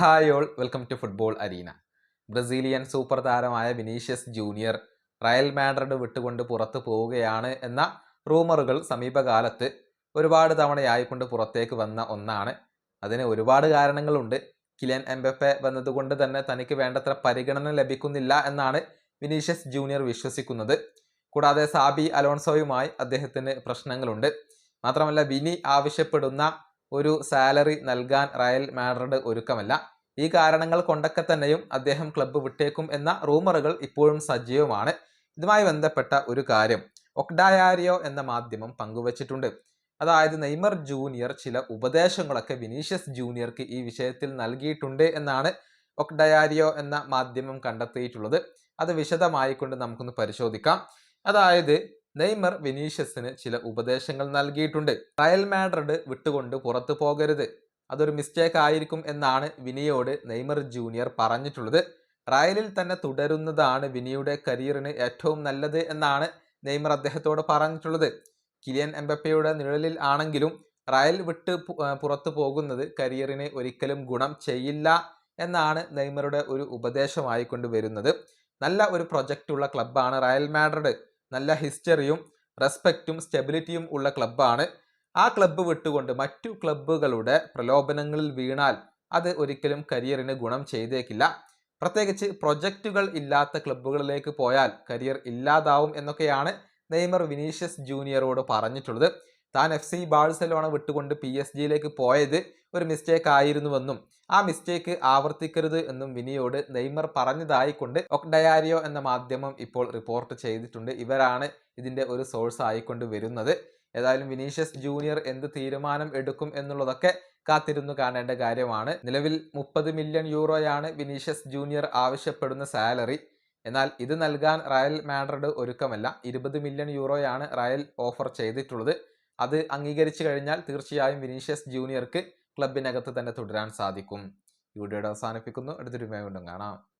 Hi all welcome to football arena Brazilian super താരമായ Vinicius junior Real Madrid വിട്ടുകൊണ്ട് പുറത്തു പോവുകയാണ് എന്ന റൂമറുകൾ സമീപകാലത്ത് ഒരുപാട് തവണയായിക്കൊണ്ട് പുറത്തേക്ക് വന്ന ഒന്നാണ്. അതിന് ഒരുപാട് കാരണങ്ങളുണ്ട്. കിലിയൻ എംബപ്പെ വന്നതുകൊണ്ട് തന്നെ തനിക്ക് വേണ്ടത്ര പരിഗണന ലഭിക്കുന്നില്ല എന്നാണ് വിനീഷ്യസ് ജൂനിയർ വിശ്വസിക്കുന്നത്. കൂടാതെ സാബി അലോൺസോയുമായി അദ്ദേഹത്തിന് പ്രശ്നങ്ങളുണ്ട്. മാത്രമല്ല വിനി ആവശ്യപ്പെടുന്ന ഒരു സാലറി നൽകാൻ റയൽ മാഡ്രിഡ് ഒരുക്കമല്ല. ഈ കാരണങ്ങൾ കൊണ്ടൊക്കെ തന്നെയും അദ്ദേഹം ക്ലബ്ബ് വിട്ടേക്കും എന്ന റൂമറുകൾ ഇപ്പോഴും സജീവമാണ്. ഇതുമായി ബന്ധപ്പെട്ട ഒരു കാര്യം. ഒക്ഡായാരിയോ എന്ന മാധ്യമം പങ്കുവച്ചിട്ടുണ്ട്. അതായത് നെയ്മർ ജൂനിയർ ചില ഉപദേശങ്ങളൊക്കെ വിനീഷ്യസ് ജൂനിയർക്ക് ഈ വിഷയത്തിൽ നൽകിയിട്ടുണ്ട് എന്നാണ് ഒക്ഡയാരിയോ എന്ന മാധ്യമം കണ്ടെത്തിയിട്ടുള്ളത്. അത് വിശദമായിക്കൊണ്ട് നമുക്കൊന്ന് പരിശോധിക്കാം. അതായത് നെയ്മർ വിനീഷ്യസിന് ചില ഉപദേശങ്ങൾ നൽകിയിട്ടുണ്ട്. റയൽ മാഡ്രിഡ് വിട്ടുകൊണ്ട് പുറത്തു പോകരുത്. അതൊരു മിസ്റ്റേക്ക് ആയിരിക്കും എന്നാണ് വിനിയോട് നെയ്മർ ജൂനിയർ പറഞ്ഞിട്ടുള്ളത്. റയലിൽ തന്നെ തുടരുന്നതാണ് വിനിയുടെ കരിയറിന് ഏറ്റവും നല്ലത് എന്നാണ് നെയ്മർ അദ്ദേഹത്തോട് പറഞ്ഞിട്ടുള്ളത്. കിലിയൻ എംബപ്പയുടെ നിഴലിൽ ആണെങ്കിലും റയൽ വിട്ട് പുറത്തു പോകുന്നത് കരിയറിന് ഒരിക്കലും ഗുണം ചെയ്യില്ല എന്നാണ് നെയ്മറുടെ ഒരു ഉപദേശമായിക്കൊണ്ട് വരുന്നത്. നല്ല ഒരു പ്രൊജക്റ്റുള്ള ക്ലബ്ബാണ് റയൽ മാഡ്രിഡ്. നല്ല ഹിസ്റ്ററിയും റെസ്പെക്റ്റും സ്റ്റെബിലിറ്റിയും ഉള്ള ക്ലബ്ബാണ് ആ ക്ലബ്ബ് വിട്ടുകൊണ്ട് മറ്റു ക്ലബ്ബുകളുടെ പ്രലോഭനങ്ങളിൽ വീണാൽ അത് ഒരിക്കലും കരിയറിന് ഗുണം ചെയ്തേക്കില്ല. പ്രത്യേകിച്ച് പ്രൊജക്റ്റുകൾ ഇല്ലാത്ത ക്ലബ്ബുകളിലേക്ക് പോയാൽ കരിയർ ഇല്ലാതാവും എന്നൊക്കെയാണ് നെയ്മർ വിനീഷ്യസ് ജൂനിയറോട് പറഞ്ഞിട്ടുള്ളത്. താൻ എഫ് സി ബാഴ്സലോണ വിട്ടുകൊണ്ട് പി എസ് ജിയിലേക്ക് പോയത് ഒരു മിസ്റ്റേക്ക് ആയിരുന്നുവെന്നും ആ മിസ്റ്റേക്ക് ആവർത്തിക്കരുത് എന്നും വിനിയോട് നെയ്മർ പറഞ്ഞതായിക്കൊണ്ട് ഒക്ഡയാരിയോ എന്ന മാധ്യമം ഇപ്പോൾ റിപ്പോർട്ട് ചെയ്തിട്ടുണ്ട്. ഇവരാണ് ഇതിന്റെ ഒരു സോഴ്സ് ആയിക്കൊണ്ട് വരുന്നത്. ഏതായാലും വിനീഷ്യസ് ജൂനിയർ എന്ത് തീരുമാനം എടുക്കും എന്നുള്ളതൊക്കെ കാത്തിരുന്നു കാണേണ്ട കാര്യമാണ്. നിലവിൽ മുപ്പത് മില്യൺ യൂറോയാണ് വിനീഷ്യസ് ജൂനിയർ ആവശ്യപ്പെടുന്ന സാലറി എന്നാൽ ഇത് നൽകാൻ റയൽ മാഡ്രിഡ് ഒരുക്കമല്ല. ഇരുപത് മില്യൺ യൂറോയാണ് റയൽ ഓഫർ ചെയ്തിട്ടുള്ളത്. അത് അംഗീകരിച്ചു കഴിഞ്ഞാൽ തീർച്ചയായും വിനീഷ്യസ് ജൂനിയർക്ക് ക്ലബിനകത്ത് തന്നെ തുടരാൻ സാധിക്കും. ഈ വീഡിയോയുടെ അവസാനിപ്പിക്കുന്നു. അടുത്തൊരു വീണ്ടും കാണാം.